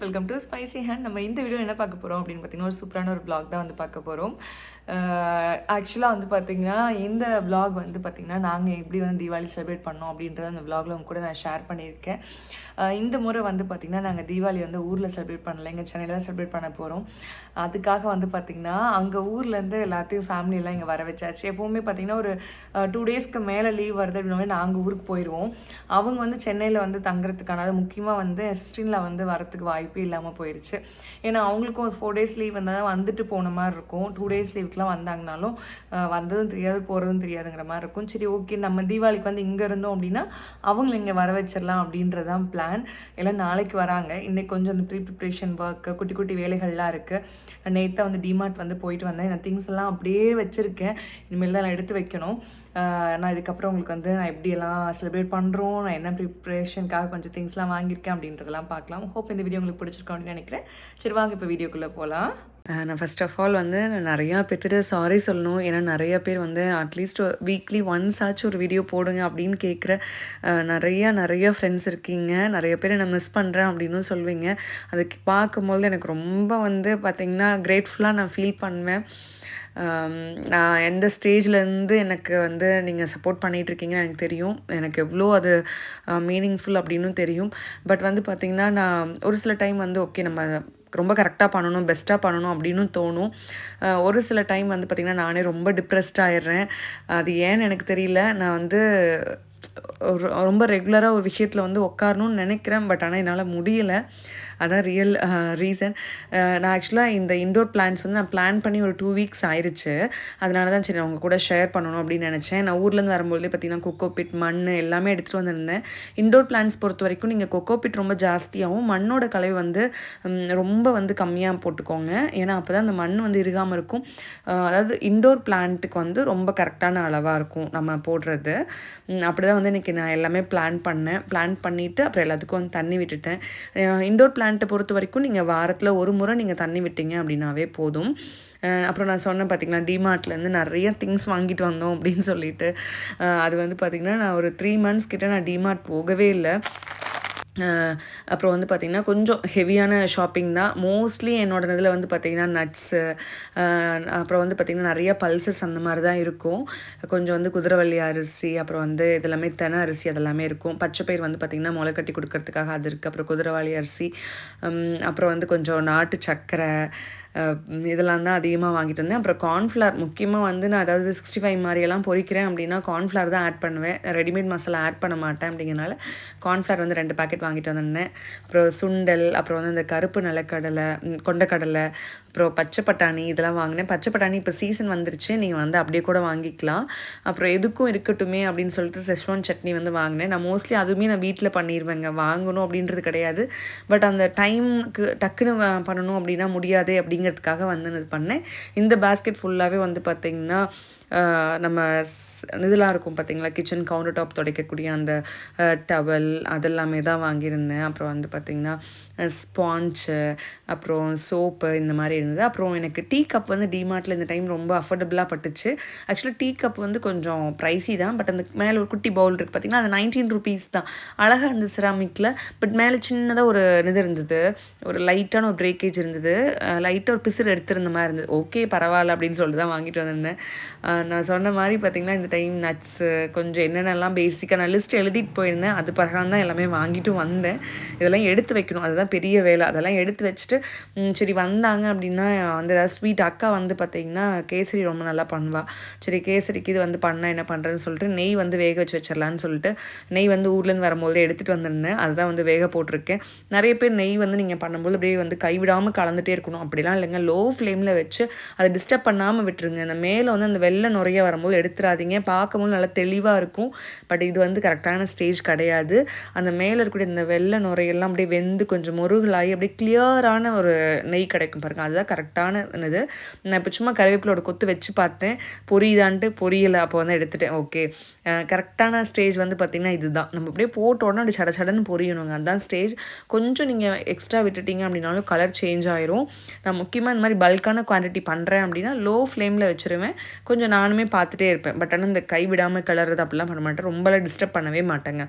Welcome to spicy hand நம்ம இந்த video என்ன பார்க்க போகிறோம் அப்படின்னு பார்த்தீங்கன்னா ஒரு சூப்பரான ஒரு பிளாக் தான் வந்து பார்க்க போகிறோம் ஆக்சுவலாக வந்து பார்த்திங்கன்னா இந்த பிளாக் வந்து பார்த்திங்கன்னா நாங்கள் எப்படி வந்து தீபாவளி செலிப்ரேட் பண்ணோம் அப்படின்றத அந்த பிளாகில் உங்க கூட நான் ஷேர் பண்ணியிருக்கேன். இந்த முறை வந்து பார்த்திங்கன்னா நாங்கள் தீபாவளி வந்து ஊரில் செலிப்ரேட் பண்ணல எங்கள் சென்னையில் தான் செலிப்ரேட் பண்ண போகிறோம் அதுக்காக வந்து பார்த்திங்கன்னா அங்கே ஊர்லேருந்து எல்லாத்தையும் ஃபேமிலியெல்லாம் இங்கே வர வச்சாச்சு. எப்போவுமே பார்த்திங்கன்னா ஒரு டூ டேஸ்க்கு மேலே லீவ் வருது அப்படின்னாவே நாங்கள் ஊருக்கு போயிடுவோம் அவங்க வந்து சென்னையில் வந்து தங்குறதுக்கான அது முக்கியமாக வந்து சிக்ஸ்டீனில் வந்து வரத்துக்கு வாய்ப்பு இல்லாமல் போயிடுச்சு ஏன்னா அவங்களுக்கும் ஒரு ஃபோர் டேஸ் லீவ் வந்தால் தான் வந்துட்டு போன மாதிரி இருக்கும். டூ டேஸ் லீவுக்குலாம் வந்தாங்கனாலும் வந்ததும் தெரியாது போகிறதும் தெரியாதுங்கிற மாதிரி இருக்கும். சரி ஓகே நம்ம தீபாவளிக்கு வந்து இங்கே இருந்தோம் அப்படின்னா அவங்கள இங்கே வர வச்சிடலாம் அப்படின்றதான் பிளான் எல்லாம் நாளைக்கு வராங்க. இன்றைக்கி கொஞ்சம் அந்த ப்ரீ ப்ரிப்ரேஷன் ஒர்க்கு குட்டி குட்டி வேலைகள்லாம் இருக்குது நேற்று வந்து டிமார்ட் வந்து போயிட்டு வந்தேன். நான் திங்ஸ் எல்லாம் அப்படியே வச்சுருக்கேன். இனிமேல் தான் நான் எடுத்து வைக்கணும். நான் இதுக்கப்புறம் உங்களுக்கு வந்து நான் எப்படியெல்லாம் செலிப்ரேட் பண்ணுறோம் நான் என்ன ப்ரிப்ரேஷனுக்காக கொஞ்சம் திங்ஸ்லாம் வாங்கியிருக்கேன் அப்படின்றதெல்லாம் பார்க்கலாம். ஹோப் இந்த வீடியோ உங்களுக்கு பிடிச்சிருக்கோம் அப்படின்னு நினைக்கிறேன். சரி வாங்க இப்போ வீடியோக்குள்ளே போகலாம் நான் ஃபர்ஸ்ட் ஆஃப் ஆல் வந்து நான் நிறையா பேர்த்துட்டு சாரி சொல்லணும். ஏன்னா நிறைய பேர் வந்து அட்லீஸ்ட் வீக்லி ஒன்ஸ் ஆச்சும் ஒரு வீடியோ போடுங்க அப்படின்னு கேட்குற நிறையா நிறையா ஃப்ரெண்ட்ஸ் இருக்கீங்க. நிறைய பேர் நான் மிஸ் பண்ணுறேன் அப்படின்னு சொல்வீங்க. அதுக்கு பார்க்கும்போது எனக்கு ரொம்ப வந்து பார்த்திங்கன்னா கிரேட்ஃபுல்லாக நான் ஃபீல் பண்ணுவேன். நான் எந்த ஸ்டேஜ்லேருந்து எனக்கு வந்து நீங்கள் சப்போர்ட் பண்ணிகிட்டு இருக்கீங்கன்னு எனக்கு தெரியும். எனக்கு எவ்வளோ அது மீனிங்ஃபுல் அப்படின்னு தெரியும். பட் வந்து பார்த்திங்கன்னா நான் ஒரு சில டைம் வந்து ஓகே நம்ம ரொம்ப கரெக்டாக பண்ணணும் பெஸ்ட்டாக பண்ணணும் அப்படின்னு தோணும். ஒரு சில டைம் வந்து பார்த்திங்கன்னா நானே ரொம்ப டிப்ரெஸ்ட் ஆயிடுறேன். அது ஏன்னு எனக்கு தெரியல. நான் வந்து ரொம்ப ரெகுலராக ஒரு விஷயத்தில் வந்து உட்காரணும்னு நினைக்கிறேன். பட் ஆனால் என்னால் முடியலை. அதான் ரியல் ரீசன் நான் ஆக்சுவலாக இந்த இண்டோர் பிளான்ஸ் வந்து நான் பிளான் பண்ணி ஒரு டூ வீக்ஸ் ஆயிடுச்சு அதனால தான் சரி அவங்க கூட ஷேர் பண்ணணும் அப்படின்னு நினச்சேன். நான் ஊர்லேருந்து வரும்போதே பார்த்தீங்கன்னா கொக்கோ பிட் மண் எல்லாமே எடுத்துகிட்டு வந்திருந்தேன். இண்டோர் பிளான்ஸ் பொறுத்த வரைக்கும் நீங்கள் கொக்கோ பிட் ரொம்ப ஜாஸ்தியாகவும் மண்ணோட கலவை வந்து ரொம்ப வந்து கம்மியாக போட்டுக்கோங்க. ஏன்னா அப்போ தான் அந்த மண் வந்து இருகாமல் இருக்கும். அதாவது இண்டோர் பிளான்ட்டுக்கு வந்து ரொம்ப கரெக்டான அளவாக இருக்கும் நம்ம போடுறது. அப்படி தான் வந்து இன்றைக்கி நான் எல்லாமே பிளான் பண்ணேன். பிளான் பண்ணிவிட்டு அப்புறம் எல்லாத்துக்கும் வந்து தண்ணி விட்டுட்டேன். இண்டோர் பிளான் பிளான்ட்டை பொறுத்த வரைக்கும் நீங்கள் வாரத்தில் ஒரு முறை நீங்கள் தண்ணி விட்டீங்க அப்படின்னாவே போதும். அப்புறம் நான் சொன்னேன் பார்த்தீங்கன்னா டிமார்ட்லேருந்து நிறைய திங்ஸ் வாங்கிட்டு வந்தோம் அப்படின்னு சொல்லிட்டு. அது வந்து பார்த்திங்கன்னா நான் ஒரு த்ரீ மந்த்ஸ் கிட்ட நான் டிமார்ட் போகவே இல்லை. அப்புறம் வந்து பார்த்திங்கன்னா கொஞ்சம் ஹெவியான ஷாப்பிங் தான். மோஸ்ட்லி என்னோட இதில் வந்து பார்த்திங்கன்னா நட்ஸு அப்புறம் வந்து பார்த்திங்கன்னா நிறைய பல்சஸ் அந்த மாதிரி தான் இருக்கும். கொஞ்சம் வந்து குதிரவள்ளி அரிசி அப்புறம் வந்து இதெல்லாமே தென அரிசி அதெல்லாமே இருக்கும். பச்சை பயிர் வந்து பார்த்திங்கன்னா முளை கட்டி கொடுக்கறதுக்காக அது இருக்குது அப்புறம் குதிரவாளி அரிசி அப்புறம் வந்து கொஞ்சம் நாட்டு சக்கரை இதெல்லாம் தான் அதிகமாக வாங்கிட்டு வந்தேன். அப்புறம் கார்ன்ஃப்ளவர் முக்கியமாக வந்து நான் அதாவது சிக்ஸ்டி ஃபைவ் மாதிரியெல்லாம் பொரிக்கிறேன் அப்படின்னா கார்ன்ஃப்ளவர் தான் ஆட் பண்ணுவேன். ரெடிமேட் மசாலா ஆட் பண்ண மாட்டேன் அப்படிங்கிறனால கார்ன்ஃப்ளவர் வந்து ரெண்டு பாக்கெட் வாங்கிட்டு வந்திருந்தேன். அப்புறம் சுண்டல் அப்புறம் வந்து இந்த கருப்பு நிலக்கடலை கொண்டக்கடலை அப்புறம் பச்சை பட்டாணி இதெல்லாம் வாங்கினேன். பச்சை பட்டாணி இப்போ சீசன் வந்துருச்சு. நீங்கள் வந்து அப்படியே கூட வாங்கிக்கலாம். அப்புறம் எதுக்கும் இருக்கட்டுமே அப்படின்னு சொல்லிட்டு செஸ்வான் சட்னி வந்து வாங்கினேன். நான் மோஸ்ட்லி அதுவுமே நான் வீட்டில் பண்ணிடுவேங்க வாங்கணும் அப்படின்றது கிடையாது. பட் அந்த டைமுக்கு டக்குன்னு வ- பண்ணணும் அப்படின்னா முடியாது அப்படிங்க அப்படிங்கிறதுக்காக வந்து நான் இது பண்ணேன். இந்த பேஸ்கெட் ஃபுல்லாகவே வந்து பார்த்திங்கன்னா நம்ம இதெல்லாம் இருக்கும் பார்த்தீங்களா? கிச்சன் கவுண்டர் டாப் துடைக்கக்கூடிய அந்த டவல் அதெல்லாமே தான் வாங்கியிருந்தேன். அப்புறம் வந்து பார்த்திங்கன்னா ஸ்பாஞ்சு அப்புறம் சோப்பு இந்த மாதிரி இருந்தது. அப்புறம் எனக்கு டீ கப் வந்து டிமார்ட்டில் இந்த டைம் ரொம்ப அஃபோர்டபுளாக பட்டுச்சு. ஆக்சுவலாக டீ கப் வந்து கொஞ்சம் ப்ரைஸி தான். பட் அந்த மேலே ஒரு குட்டி பவுல் இருக்குது பார்த்தீங்கன்னா அது நைன்டீன் ருபீஸ் தான். அழகாக இருந்தது செராமிக்கில் பட் மேலே சின்னதாக ஒரு இது இருந்தது. ஒரு லைட்டான ஒரு பிரேக்கேஜ் இருந்தது. லைட்டாக ஒரு பிசுறு எடுத்திருந்த மாதிரி இருந்தது. ஓகே பரவாயில்ல அப்படின்னு சொல்லிட்டு தான் வாங்கிட்டு வந்திருந்தேன். நான் சொன்ன மாதிரி பார்த்தீங்கன்னா இந்த டைம் நட்ஸு கொஞ்சம் என்னென்னலாம் பேசிக்காக நான் லிஸ்ட் எழுதிட்டு போயிருந்தேன். அது பிரகாரம் தான் எல்லாமே வாங்கிட்டு வந்தேன். இதெல்லாம் எடுத்து வைக்கணும். அதுதான் பெரிய வேலை. அதெல்லாம் எடுத்து வச்சுட்டு சரி வந்தாங்க அப்படின்னா அந்த ஸ்வீட் அக்கா வந்து பார்த்தீங்கன்னா கேசரி ரொம்ப நல்லா பண்ணுவா. சரி கேசரிக்கு இது வந்து பண்ணால் என்ன பண்ணுறதுன்னு சொல்லிட்டு நெய் வந்து வேக வச்சு வச்சிடலான்னு சொல்லிட்டு நெய் வந்து ஊர்லேருந்து வரும்போது எடுத்துகிட்டு வந்திருந்தேன். அதுதான் வந்து வேக போட்டிருக்கேன். நிறைய பேர் நெய் வந்து நீங்கள் பண்ணும்போது அப்படியே வந்து கைவிடாமல் கலந்துகிட்டே இருக்கணும். அப்படிலாம் இல்லைங்க. லோ ஃப்ளேமில் வச்சு அதை டிஸ்டர்ப் பண்ணாமல் விட்டுருங்க. அந்த மேலே வந்து அந்த வெள்ளை நுரைய வரும்போது எடுத்துடாதீங்க பார்க்கும்போது நல்லா தெளிவாக இருக்கும். பட் இது வந்து கரெக்டான ஸ்டேஜ் கிடையாது. அந்த மேலே இருக்கக்கூடிய இந்த வெள்ளை நுரையெல்லாம் அப்படியே வெந்து கொஞ்சம் முருகலாகி அப்படியே கிளியரான ஒரு நெய் கிடைக்கும் பாருங்கள் அதுதான் கரெக்டான இது நான் இப்போ சும்மா கருவேப்பிலோட கொத்து வச்சு பார்த்தேன். பொரியுதான்ட்டு பொரியலை. அப்போ வந்து எடுத்துட்டேன். ஓகே. கரெக்டான ஸ்டேஜ் வந்து பார்த்திங்கன்னா இதுதான். நம்ம அப்படியே போட்ட உடனே அப்படி சட சடன்னு பொரியணுங்க. அதுதான் ஸ்டேஜ். கொஞ்சம் நீங்கள் எக்ஸ்ட்ரா விட்டுட்டீங்க அப்படின்னாலும் கலர் சேஞ்ச் ஆயிரும். நான் முக்கியமாக இந்த மாதிரி பல்கான குவான்டிட்டி பண்ணுறேன் அப்படின்னா லோ ஃப்ளேமில் வச்சுருவேன். கொஞ்சம் நானுமே பார்த்துட்டே இருப்பேன். பட் ஆனால் இந்த கை விடாமல் கிளறது அப்படிலாம் பண்ண மாட்டேன். ரொம்பலாம் டிஸ்டர்ப் பண்ணவே மாட்டேங்க.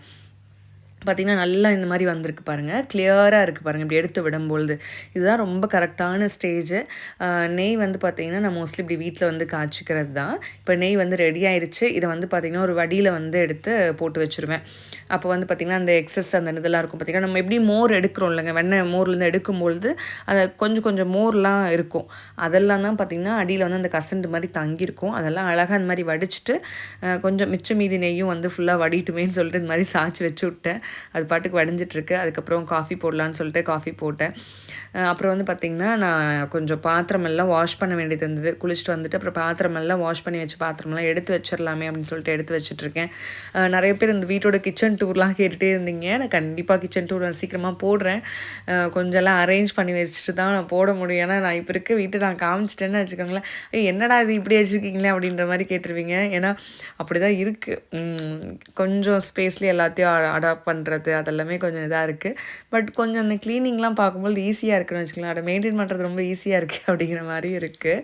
பார்த்திங்கன்னா நல்லா இந்த மாதிரி வந்திருக்கு பாருங்கள் கிளியராக இருக்குது பாருங்கள் இப்படி எடுத்து விடும்பொழுது. இதுதான் ரொம்ப கரெக்டான ஸ்டேஜு நெய் வந்து பார்த்திங்கன்னா நான் மோஸ்ட்லி இப்படி வீட்டில் வந்து காய்ச்சிக்கிறது தான் இப்போ நெய் வந்து ரெடி ஆயிடுச்சு இதை வந்து பார்த்திங்கன்னா ஒரு வடியில் வந்து எடுத்து போட்டு வச்சுருவேன். அப்போ வந்து பார்த்திங்கன்னா அந்த எக்ஸஸ் அந்த இதெல்லாம் இருக்கும் பார்த்திங்கன்னா நம்ம எப்படி மோர் எடுக்கிறோம் இல்லைங்க? வெண்ணெய் மோர்லேருந்து எடுக்கும்பொழுது அந்த கொஞ்சம் கொஞ்சம் மோர்லாம் இருக்கும். அதெல்லாம் தான் பார்த்திங்கன்னா அடியில் வந்து அந்த கசண்டு மாதிரி தங்கியிருக்கும். அதெல்லாம் அழகாக அந்த மாதிரி வடிச்சிட்டு கொஞ்சம் மிச்ச மீதி நெய்யும் வந்து ஃபுல்லாக வடிட்டுமேன்னு சொல்லிட்டு இந்த மாதிரி சாய்ச்சி வச்சு விட்டேன். அது பாட்டுக்கு வடிஞ்சிட்ருக்கு அதுக்கப்புறம் காஃபி போடலான்னு சொல்லிட்டு காஃபி போட்டேன். அப்புறம் வந்து பார்த்திங்கன்னா நான் கொஞ்சம் பாத்திரமெல்லாம் வாஷ் பண்ண வேண்டியது இருந்தது. குளிச்சுட்டு வந்துட்டு அப்புறம் பாத்திரமெல்லாம் வாஷ் பண்ணி வச்சு பாத்திரமெல்லாம் எடுத்து வச்சிடலாமே அப்படின்னு சொல்லிட்டு எடுத்து வச்சிட்ருக்கேன் நிறைய பேர் இந்த வீட்டோட கிச்சன் டூர்லாம் கேட்டுகிட்டே இருந்தீங்க. நான் கண்டிப்பாக கிச்சன் டூர் சீக்கிரமாக போடுறேன். கொஞ்சம்லாம் அரேஞ்ச் பண்ணி வச்சுட்டு தான் நான் போட முடியும். ஏன்னா நான் இப்போ இருக்க வீட்டை நான் காமிச்சிட்டேன்னு வச்சுக்கோங்களேன். என்னடா இது இப்படி வச்சுருக்கீங்களே? அப்படின்ற மாதிரி கேட்டுருவீங்க. ஏன்னா அப்படி தான் இருக்குது கொஞ்சம் ஸ்பேஸ்லேயே எல்லாத்தையும் அடாப்ட் பண்ணுறது அதெல்லாமே கொஞ்சம் இதாக இருக்குது பட் கொஞ்சம் அந்த க்ளீனிங்லாம் பார்க்கும்போது ஈஸியாக இருக்குன்னு வச்சுக்கலாம் அதை மெயின்டைன் பண்ணுறது ரொம்ப ஈஸியாக இருக்குது அப்படிங்கிற மாதிரி இருக்குது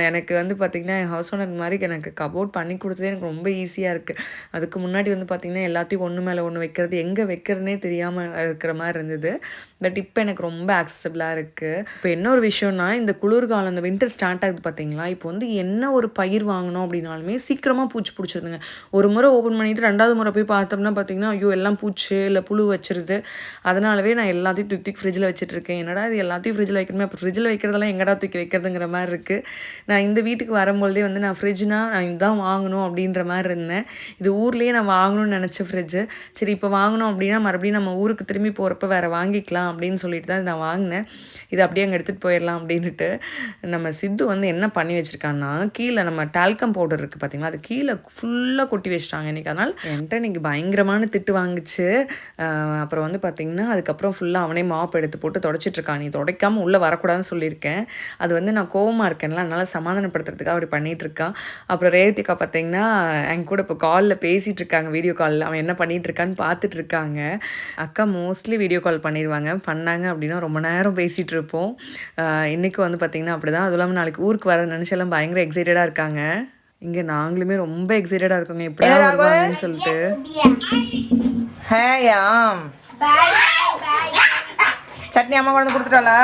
எனக்கு வந்து பார்த்திங்கன்னா என் ஹவுஸ் ஓனர் மாதிரி எனக்கு கபோர்ட் பண்ணி கொடுத்ததே எனக்கு ரொம்ப ஈஸியாக இருக்குது அதுக்கு முன்னாடி வந்து பார்த்திங்கன்னா எல்லாத்தையும் ஒன்று மேலே ஒன்று வைக்கிறது எங்கே வைக்கிறதுனே தெரியாமல் இருக்கிற மாதிரி இருந்தது. பட் இப்போ எனக்கு ரொம்ப ஆக்சசபிளாக இருக்குது இப்போ என்ன ஒரு விஷயம்னா இந்த குளிர்காலம் இந்த வின்டர் ஸ்டார்ட் ஆகுது பார்த்தீங்களா இப்போ வந்து என்ன ஒரு பயிர் வாங்கினோம் அப்படின்னாலுமே சீக்கிரமாக பூச்சி பிடிச்சிருதுங்க. ஒரு முறை ஓப்பன் பண்ணிவிட்டு ரெண்டாவது முறை போய் பார்த்தோம்னா பார்த்தீங்கன்னா ஐயோ எல்லாம் பூச்சி இல்லை புழு வச்சிருது. அதனாலவே நான் எல்லாத்தையும் தூக்கி தூக்கி ஃப்ரிட்ஜில் வச்சுட்ருக்கேன் என்னடா இது எல்லாத்தையும் ஃப்ரிட்ஜில் வைக்கணுமே? அப்போ ஃப்ரிட்ஜில் வைக்கிறதெல்லாம் எங்கடா தூக்கி வைக்கிறதுங்கிற மாதிரி இருக்குது நான் இந்த வீட்டுக்கு வரும்பொழுதே வந்து நான் ஃப்ரிட்ஜ்னால் நான் இதுதான் வாங்கணும் அப்படின்ற மாதிரி இருந்தேன். இது ஊர்லேயே நான் வாங்கணும்னு நினச்ச ஃப்ரிட்ஜு சரி இப்போ வாங்கணும் அப்படின்னா மறுபடியும் நம்ம ஊருக்கு திரும்பி போகிறப்ப வேறு வாங்கிக்கலாம். அப்படின்னு சொல்லிட்டு தான் நான் வாங்கினேன். இது அப்படியே அங்கே எடுத்துகிட்டு போயிடலாம் அப்படின்ட்டு நம்ம சித்து வந்து என்ன பண்ணி வச்சுருக்கான்னா கீழே நம்ம டால்கம் பவுடர் இருக்குது பார்த்தீங்களா அது கீழே ஃபுல்லாக கொட்டி வச்சிட்டாங்க இன்றைக்கி அதனால் என்கிட்ட இன்றைக்கி பயங்கரமான திட்டு வாங்குச்சு. அப்புறம் வந்து பார்த்திங்கன்னா அதுக்கப்புறம் ஃபுல்லாக அவனே மாப் எடுத்து போட்டு தொடச்சிட்ருக்கான் நீ துடைக்காமல் உள்ளே வரக்கூடாதுன்னு சொல்லியிருக்கேன். அது வந்து நான் கோவமாக இருக்கேன்ல அதனால் சமாதானப்படுத்துறதுக்காக அப்படி பண்ணிகிட்ருக்கான் அப்புறம் ரேவதிக்கா பார்த்தீங்கன்னா என் கூட இப்போ காலில் பேசிகிட்டு இருக்காங்க வீடியோ காலில் அவன் என்ன பண்ணிகிட்ருக்கான்னு இருக்கான்னு பார்த்துட்டு இருக்காங்க. அக்கா மோஸ்ட்லி வீடியோ கால் பண்ணிடுவாங்க பண்ணாங்க அப்படின்னா ரொம்ப நேரம் பேசிகிட்டு இருப்போம் இன்னைக்கு வந்து பார்த்திங்கன்னா அப்படி தான் அதுவும் இல்லாமல் நாளைக்கு ஊருக்கு வர நினச்செல்லாம் பயங்கர எக்ஸைட்டடாக இருக்காங்க. இங்கே நாங்களுமே ரொம்ப எக்ஸைட்டடாக இருக்கோங்க. எப்படி வருவாங்கன்னு சொல்லிட்டு. ஹேயாம் சட்னி அம்மா கொண்டு வந்து கொடுத்துட்டாளா?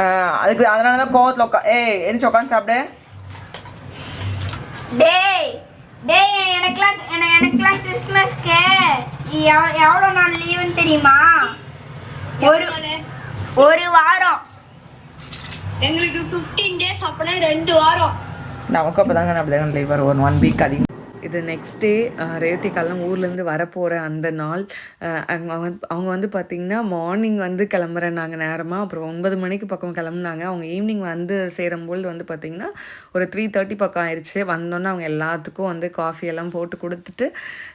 ஆ, அதுக்கு அதனால தான் கோவத்தில் உட்கா ஏய் எந்திரிச்சு உட்காந்து சாப்பிடு. டேய் டேய் எனக்குலாம் என- எனக்குலாம் கிறிஸ்மஸ்க்கு எவ்- எவ்வளோ நாள் லீவுன்னு தெரியுமா? ஒரு ஒரு வாரம். எங்களுக்கு 15 டேஸ் அப்படின்னா ரெண்டு வாரம். நமக்கு அப்போ தாங்க அப்படி தாங்க லீவ் வரும். ஒரு ஒன் வீக் அதிகம். இது நெக்ஸ்ட் டே ரேவதி காலம் ஊர்லேருந்து வரப்போகிற அந்த நாள் அவங்க வந்து- அவங்க வந்து பார்த்திங்கன்னா மார்னிங் வந்து கிளம்புறேன் நாங்கள் நேரமாக அப்புறம் ஒன்பது மணிக்கு பக்கம் கிளம்புனாங்க. அவங்க ஈவினிங் வந்து சேரும்பொழுது வந்து பார்த்திங்கன்னா ஒரு த்ரீ தேர்ட்டி பக்கம் ஆயிடுச்சு வந்தோன்னே அவங்க எல்லாத்துக்கும் வந்து காஃபி எல்லாம் போட்டு கொடுத்துட்டு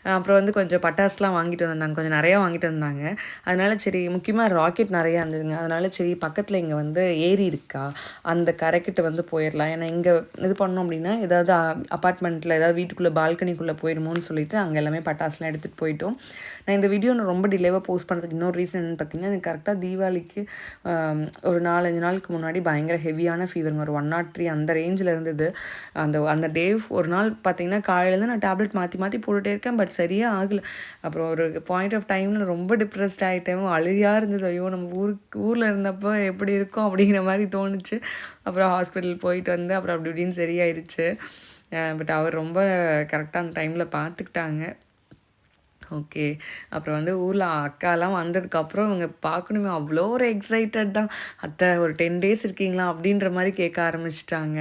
அப்புறம் வந்து கொஞ்சம் பட்டாசுலாம் வாங்கிட்டு வந்தாங்க. கொஞ்சம் நிறையா வாங்கிட்டு வந்தாங்க. அதனால சரி முக்கியமாக ராக்கெட் நிறையா இருந்ததுங்க. அதனால சரி பக்கத்தில் இங்கே வந்து ஏரி இருக்கா? அந்த கரைக்கிட்ட வந்து போயிடலாம் ஏன்னா இங்கே இது பண்ணோம் அப்படின்னா ஏதாவது அப்பார்ட்மெண்ட்டில் ஏதாவது வீட்டுக்குள்ளே பால்கனிக்குள்ளே போயிடுமோன்னு சொல்லிட்டு அங்கே எல்லாமே பட்டாசுலாம் எடுத்துகிட்டு போயிட்டோம். நான் இந்த வீடியோ நான் ரொம்ப டிலேவாக போஸ்ட் பண்ணுறதுக்கு இன்னொரு ரீசன் என்னென்னு பார்த்தீங்கன்னா எனக்கு கரெக்டாக தீபாவளிக்கு ஒரு நாலஞ்சு நாளுக்கு முன்னாடி பயங்கர ஹெவியான ஃபீவருங்க ஒரு ஒன் நாட் த்ரீ அந்த ரேஞ்சில் இருந்தது. அந்த அந்த டே ஒரு நாள் பார்த்தீங்கன்னா காலையிலேருந்து நான் டேப்லெட் மாற்றி மாற்றி போட்டுகிட்டே இருக்கேன் பட் சரியாக ஆகலை. அப்புறம் ஒரு பாயிண்ட் ஆஃப் டைமில் ரொம்ப டிப்ரெஸ்ட் ஆகிட்டேன் அழுகையாக இருந்தது. ஐயோ நம்ம ஊருக்கு ஊரில் இருந்தப்போ எப்படி இருக்கும் அப்படிங்கிற மாதிரி தோணுச்சு. அப்புறம் ஹாஸ்பிட்டல் போயிட்டு வந்து அப்புறம் அப்படி இப்படின்னு சரியாயிருச்சு. பட் அவர் ரொம்ப கரெக்டான டைமில் பார்த்துக்கிட்டாங்க ஓகே அப்புறம் வந்து ஊரில் அக்காலாம் வந்ததுக்கப்புறம் இவங்க பார்க்கணுமே அவ்வளோ ஒரு எக்ஸைட்டட் தான். அத்தை ஒரு டென் டேஸ் இருக்கீங்களா? அப்படின்ற மாதிரி கேட்க ஆரம்பிச்சிட்டாங்க.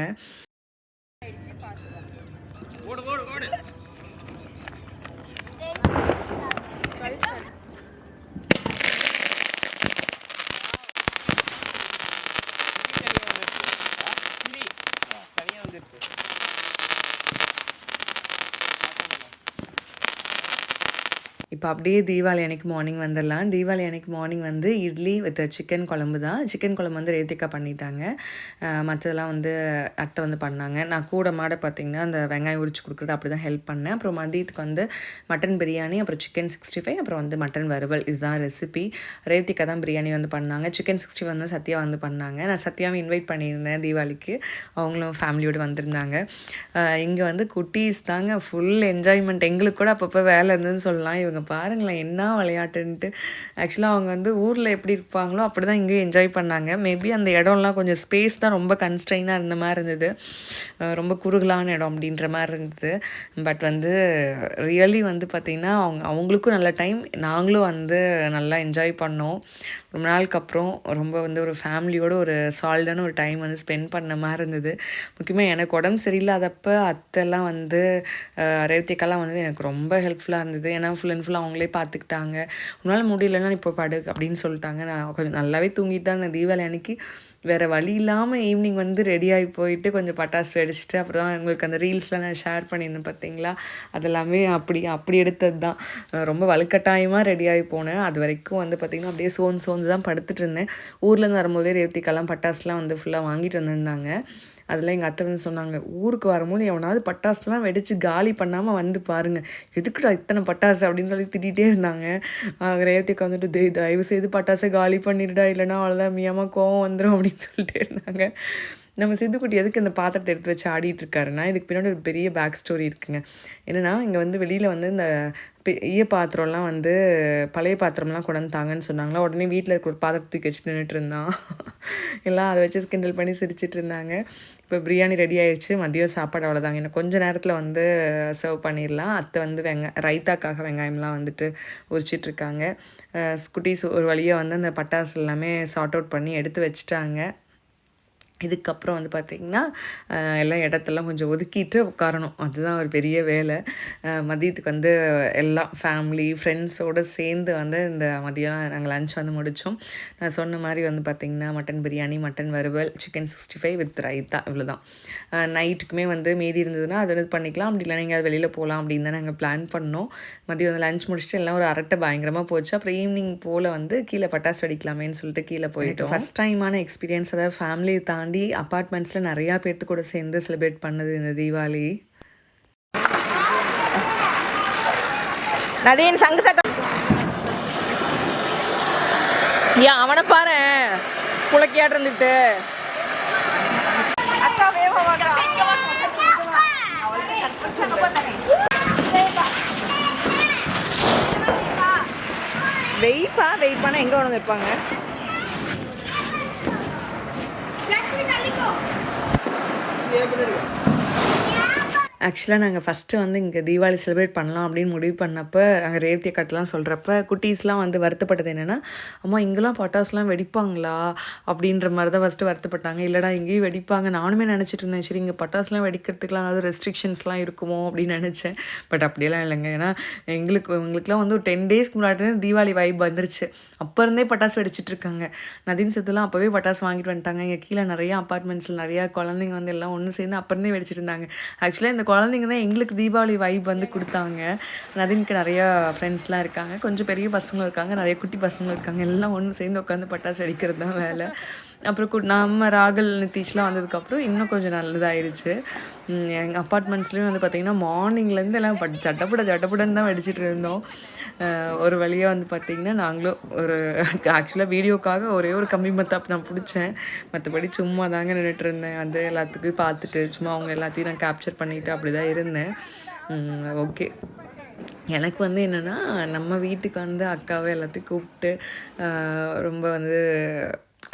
அப்படியே தீபாவளி அன்னைக்கு மார்னிங் வந்துடலாம். தீபாவளி அன்னைக்கு மார்னிங் வந்து இட்லி வித் சிக்கன் குழம்பு தான். சிக்கன் குழம்பு வந்து ரேத்திக்கா பண்ணிட்டாங்க. மற்றதெல்லாம் வந்து அத்தை வந்து பண்ணாங்க. நான் கூட மாட பார்த்தீங்கன்னா அந்த வெங்காயம் உரிச்சு கொடுக்குறது அப்படி தான் ஹெல்ப் பண்ணேன். அப்புறம் மதியத்துக்கு வந்து மட்டன் பிரியாணி அப்புறம் சிக்கன் சிக்ஸ்டி ஃபைவ் அப்புறம் வந்து மட்டன் வறுவல். இதுதான் ரெசிபி ரேத்திக்கா தான் பிரியாணி வந்து பண்ணாங்க. சிக்கன் சிக்ஸ்டி வந்து சத்யா வந்து பண்ணாங்க. நான் சத்யாவை இன்வைட் பண்ணியிருந்தேன் தீபாவளிக்கு. அவங்களும் ஃபேமிலியோடு வந்திருந்தாங்க. இங்கே வந்து குட்டீஸ் தாங்க ஃபுல் என்ஜாய்மெண்ட் எங்களுக்கு கூட அப்பப்போ வேலை இருந்ததுன்னு சொல்லலாம். இவங்க பாருங்களேன் என்ன விளையாட்டுன்ட்டு. ஆக்சுவலாக அவங்க வந்து ஊரில் எப்படி இருப்பாங்களோ அப்படி தான் இங்கேயும் என்ஜாய் பண்ணாங்க. மேபி அந்த இடம்லாம் கொஞ்சம் ஸ்பேஸ் தான் ரொம்ப கன்ஸ்ட்ரெயினாக இருந்த மாதிரி இருந்தது. ரொம்ப குறுகலான இடம் அப்படின்ற மாதிரி இருந்தது. பட் வந்து ரியலி வந்து பார்த்திங்கன்னா அவங்க அவங்களுக்கும் நல்ல டைம் நாங்களும் வந்து நல்லா என்ஜாய் பண்ணோம். ரொம்ப நாளுக்கு அப்புறம் ரொம்ப வந்து ஒரு ஃபேமிலியோட ஒரு சால்டான ஒரு டைம் வந்து ஸ்பெண்ட் பண்ண மாதிரி இருந்தது. முக்கியமாக எனக்கு உடம்பு சரியில்லாதப்போ அத்தைலாம் வந்து ரேவதிக்கெல்லாம் வந்து எனக்கு ரொம்ப ஹெல்ப்ஃபுல்லாக இருந்தது. ஏன்னா ஃபுல் அண்ட் ஃபுல் அவங்களே பார்த்துக்கிட்டாங்க உன்னால் முடியலன்னா இப்போ படு அப்படின்னு சொல்லிட்டாங்க. நான் கொஞ்சம் நல்லாவே தூங்கிட்டு தான் இருந்தேன். தீபாவளி அன்னைக்கு வேறு வழி இல்லாமல் ஈவினிங் வந்து ரெடியாகி போயிட்டு கொஞ்சம் பட்டாசு வெடிச்சிட்டு அப்புறம் தான் உங்களுக்கு அந்த ரீல்ஸ்லாம் நான் ஷேர் பண்ணியிருந்தேன் பார்த்தீங்களா? அதெல்லாமே அப்படி அப்படி எடுத்தது தான் ரொம்ப வலுக்கட்டாயமாக ரெடியாகி போனேன். அது வரைக்கும் வந்து பார்த்திங்கன்னா அப்படியே சோர்ந்து சோர்ந்து தான் படுத்துட்டு இருந்தேன். ஊர்லேருந்து வரும்போதே ரேவதிக்கெல்லாம் பட்டாசுலாம் வந்து ஃபுல்லாக வாங்கிட்டு வந்திருந்தாங்க. அதெல்லாம் எங்கள் அத்தை வந்து சொன்னாங்க ஊருக்கு வரும்போது எவனாவது பட்டாசுலாம் வெடித்து காலி பண்ணாமல் வந்து பாருங்கள் எதுக்குடா இத்தனை பட்டாசு? அப்படின்னு சொல்லி திட்டிகிட்டே இருந்தாங்க. ரேவதிக்கு வந்துட்டு "தே- தயவு செய்து பட்டாசை காலி பண்ணிடுடா இல்லைனா அவ்வளோதான் மியாமா கோவம் வந்துடும் அப்படின்னு சொல்லிட்டு இருந்தாங்க. நம்ம சித்துக்குட்டி எதுக்கு இந்த பாத்திரத்தை எடுத்து வச்சு ஆடிட்டு இருக்காருன்னா இதுக்கு பின்னாடி ஒரு பெரிய பேக் ஸ்டோரி இருக்குங்க. என்னன்னா இங்கே வந்து வெளியில் வந்து இந்த ஈய பாத்திரம்லாம் வந்து பழைய பாத்திரம்லாம் கொண்டாந்து தாங்கன்னு சொன்னாங்களா உடனே வீட்டில் இருக்க ஒரு பாத்திரத்தை தூக்கி வச்சுட்டு நின்றுட்டு இருந்தான். எல்லாம் அதை வச்சு கிண்டல் பண்ணி சிரிச்சிட்டு இருந்தாங்க. இப்போ பிரியாணி ரெடி ஆயிடுச்சு மதியம் சாப்பாடு அவ்வளோதாங்க இன்னும் கொஞ்சம் நேரத்தில் வந்து சர்வ் பண்ணிடலாம். அத்தை வந்து வெங்க ரைத்தாக்காக வெங்காயம்லாம் வந்துட்டு உரிச்சிட்ருக்காங்க. ஸ்குட்டிஸ் ஒரு வழியாக வந்து அந்த பட்டாசு எல்லாமே சார்ட் அவுட் பண்ணி எடுத்து வச்சுட்டாங்க. இதுக்கப்புறம் வந்து பார்த்திங்கன்னா அஹ், எல்லாம் இடத்தெல்லாம் கொஞ்சம் ஒதுக்கிட்டு உட்காரணும். அதுதான் ஒரு பெரிய வேலை. மதியத்துக்கு வந்து எல்லாம் ஃபேமிலி ஃப்ரெண்ட்ஸோடு சேர்ந்து வந்து இந்த மதியம் நாங்கள் லஞ்ச் வந்து முடித்தோம் நான் சொன்ன மாதிரி வந்து பார்த்திங்கன்னா மட்டன் பிரியாணி மட்டன் வறுவல் chicken sixty five with raita இவ்வளோதான் நைட்டுக்குமே வந்து மீதி இருந்ததுன்னா அது வந்து பண்ணிக்கலாம். அப்படி இல்லை நீங்கள் வெளியில் போகலாம் அப்படின்னு தான் நாங்கள் பிளான் பண்ணோம். மதியம் வந்து லஞ்ச் முடிச்சுட்டு எல்லாம் ஒரு அரட்டை பயங்கரமாக போச்சு. அப்புறம் ஈவினிங் போல் வந்து கீழே பட்டாசு வெடிக்கலாமேன்னு சொல்லிட்டு கீழே போயிட்டோம். ஃபஸ்ட் டைமான எக்ஸ்பீரியன்ஸ் அதாவது ஃபேமிலியை தாண்டி அப்பார்ட்மெண்ட்ஸில் நிறையா பேர்த்து கூட சேர்ந்து செலிப்ரேட் பண்ணது இந்த தீபாவளி. நதீன் சங்கு சக்கம் ஏன் அவனை பாரு. புலக்கியாட்டு இருந்துட்டு. வெயிப்பா வெயிட் பண்ண எங்க கொண்டு வந்து வைப்பாங்க? ஆக்சுவலாக நாங்கள் ஃபஸ்ட்டு வந்து இங்கே தீபாவளி செலிப்ரேட் பண்ணலாம் அப்படின்னு முடிவு பண்ணப்போ நாங்கள் ரேவதியை கட்டலாம் சொல்கிறப்ப குட்டீஸ்லாம் வந்து வருத்தப்பட்டது என்னென்னா அம்மா இங்கெல்லாம் பட்டாசுலாம் வெடிப்பாங்களா? அப்படின்ற மாதிரி தான் ஃபஸ்ட்டு வருத்தப்பட்டாங்க. இல்லைடா இங்கேயும் வெடிப்பாங்க. நானுமே நினச்சிட்டு இருந்தேன் சரி இங்கே பட்டாசுலாம் வெடிக்கிறதுக்குலாம் அதாவது ரெஸ்ட்ரிக்ஷன்ஸ்லாம் இருக்குமோ? அப்படின்னு நினச்சேன். பட் அப்படியெல்லாம் இல்லைங்க. ஏன்னா எங்களுக்கு எங்களுக்குலாம் வந்து ஒரு டென் டேஸ்க்கு முன்னாடி தீபாவளி வைப் வந்துருச்சு. அப்போ இருந்தே பட்டாசு வெடிச்சிட்டு இருக்காங்க. நதின் சத்துலாம் அப்போவே பட்டாசு வாங்கிட்டு வந்துட்டாங்க. இங்கே கீழே நிறைய அப்பார்ட்மெண்ட்ஸில் நிறையா குழந்தைங்க வந்து எல்லாம் ஒன்று சேர்ந்து அப்போ இருந்தே வெடிச்சிட்டு இருந்தாங்க. ஆக்சுவலாக இந்த குழந்தைங்க தான் எங்களுக்கு தீபாவளி வைப் வந்து கொடுத்தாங்க. நதினுக்கு நிறையா ஃப்ரெண்ட்ஸ்லாம் இருக்காங்க. கொஞ்சம் பெரிய பசங்களும் இருக்காங்க. நிறைய குட்டி பசங்களும் இருக்காங்க. எல்லாம் ஒன்று சேர்ந்து உட்காந்து பட்டாசு வெடிக்கிறது தான் வேலை. அப்புறம் கு- நம்ம ராகுல் நிதிஷ்லாம் வந்ததுக்கப்புறம் இன்னும் கொஞ்சம் நல்லதாயிருச்சு. எங்கள் அப்பார்ட்மெண்ட்ஸ்லேயும் வந்து பார்த்திங்கன்னா மார்னிங்லேருந்து எல்லாம் பட் சட்டப்பட சட்டப்படன்னு தான் வெடிச்சிட்டு இருந்தோம். ஒரு வழியாக வந்து பார்த்திங்கன்னா நாங்களும் ஒரு ஆக்சுவலாக வீடியோக்காக ஒரே ஒரு கம்மி மத்தாப் நான் பிடிச்சேன். மற்றபடி சும்மா தாங்க நின்றுட்டு இருந்தேன். வந்து எல்லாத்துக்கும் பார்த்துட்டு சும்மா அவங்க எல்லாத்தையும் நான் கேப்சர் பண்ணிவிட்டு அப்படி தான் இருந்தேன் ஓகே எனக்கு வந்து என்னென்னா நம்ம வீட்டுக்கு வந்து அக்காவை எல்லாத்தையும் கூப்பிட்டு ரொம்ப வந்து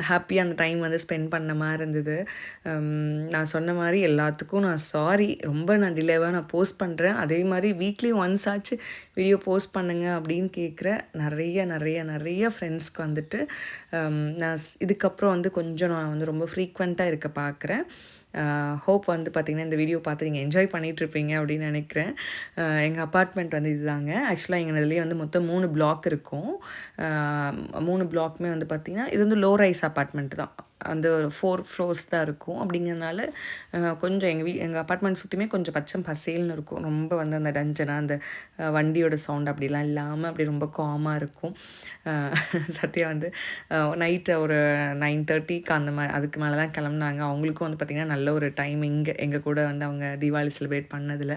ஹாப்பியாக அந்த டைம் வந்து ஸ்பெண்ட் பண்ண மாதிரி இருந்தது. நான் சொன்ன மாதிரி எல்லாத்துக்கும் நான் சாரி ரொம்ப நான் டிலேவாக நான் போஸ்ட் பண்ணுறேன் அதே மாதிரி வீக்லி ஒன்ஸ் ஆச்சு வீடியோ போஸ்ட் பண்ணுங்க அப்படின்னு கேட்குற நிறைய நிறைய நிறைய ஃப்ரெண்ட்ஸ்க்கு வந்துட்டு நான் இதுக்கப்புறம் வந்து கொஞ்சம் நான் வந்து ரொம்ப ஃப்ரீக்வெண்ட்டாக இருக்க பார்க்குறேன் ஹோப் வந்து பார்த்திங்கன்னா இந்த வீடியோ பார்த்து நீங்கள் என்ஜாய் பண்ணிகிட்ருப்பீங்க அப்படின்னு நினைக்கிறேன். எங்கள் அப்பார்ட்மெண்ட் வந்து இதுதாங்க. ஆக்சுவலாக எங்கள் இதுலேயே வந்து மொத்தம் மூணு பிளாக் இருக்கும். மூணு பிளாக்குமே வந்து பார்த்திங்கன்னா இது வந்து லோ ரைஸ் அப்பார்ட்மெண்ட் தான். அந்த ஒரு ஃபோர் ஃப்ளோர்ஸ் தான் இருக்கும். அப்படிங்கிறனால கொஞ்சம் எங்கள் வீ எங்கள் அப்பார்ட்மெண்ட் சுற்றியுமே கொஞ்சம் பச்சை பசேல்னு இருக்கும். ரொம்ப வந்து அந்த டஞ்சனாக அந்த வண்டியோட சவுண்ட் அப்படிலாம் இல்லாமல் அப்படி ரொம்ப காமாக இருக்கும். சத்யா வந்து நைட்டு ஒரு நைன் தேர்ட்டிக்கு அந்த மாதிரி அதுக்கு மேலே தான் கிளம்புனாங்க. அவங்களுக்கும் வந்து பார்த்திங்கன்னா நல்ல ஒரு டைமிங் எங்கள் கூட வந்து அவங்க தீபாவளி செலிப்ரேட் பண்ணதில்.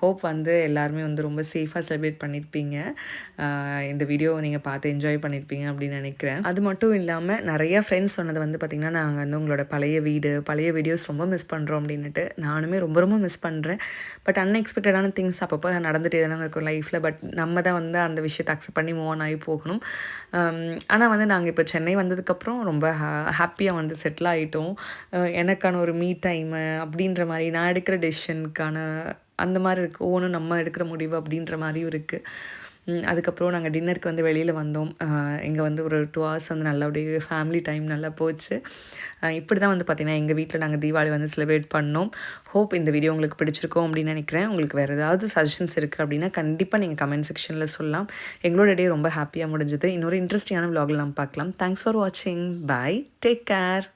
ஹோப் வந்து எல்லாருமே வந்து ரொம்ப சேஃபாக செலிப்ரேட் பண்ணியிருப்பீங்க இந்த வீடியோவை நீங்கள் பார்த்து என்ஜாய் பண்ணியிருப்பீங்க அப்படின்னு நினைக்கிறேன். அது மட்டும் இல்லாமல் நிறையா ஃப்ரெண்ட்ஸ் சொன்னது வந்து பார்த்திங்கன்னா நாங்கள் வந்து உங்களோட பழைய வீடு பழைய வீடியோஸ் ரொம்ப மிஸ் பண்ணுறோம் அப்படின்னுட்டு நானுமே ரொம்ப ரொம்ப மிஸ் பண்ணுறேன் பட் அன்எக்ஸ்பெக்டடான திங்ஸ் அப்பப்போ நடந்துகிட்டே தானே இருக்கும் லைஃப்பில் பட் நம்ம தான் வந்து அந்த விஷயத்தை அக்செப்ட் பண்ணி மூவ் ஆன் ஆகி போகணும். ஆனால் வந்து நாங்கள் இப்போ சென்னை வந்ததுக்கப்புறம் ரொம்ப ஹாப்பியாக வந்து செட்டில் ஆகிட்டோம் எனக்கான ஒரு மீ டைமு அப்படின்ற மாதிரி நான் எடுக்கிற டெசிஷனுக்கான அந்த மாதிரி இருக்குது ஓனும் நம்ம எடுக்கிற முடிவு அப்படின்ற மாதிரியும் இருக்குது அதுக்கப்புறம் நாங்கள் டின்னருக்கு வந்து வெளியில் வந்தோம். இங்கே வந்து ஒரு டூ ஹவர்ஸ் வந்து நல்லபடியாக ஃபேமிலி டைம் நல்லா போச்சு. இப்படி தான் வந்து பார்த்திங்கன்னா எங்கள் வீட்டில் நாங்கள் தீபாவளி வந்து செலிப்ரேட் பண்ணோம். ஹோப் இந்த வீடியோ உங்களுக்கு பிடிச்சிருக்கோம் அப்படின்னு நினைக்கிறேன். உங்களுக்கு வேறு ஏதாவது சஜஷன்ஸ் இருக்குது அப்படின்னா கண்டிப்பாக நீங்கள் கமெண்ட் செக்ஷனில் சொல்லலாம். எங்களோட டே ரொம்ப ஹாப்பியாக முடிஞ்சது. இன்னொரு இன்ட்ரெஸ்டிங்கான விலாகில் நம்ம பார்க்கலாம். தேங்க்ஸ் ஃபார் வாட்சிங் பை டேக் கேர்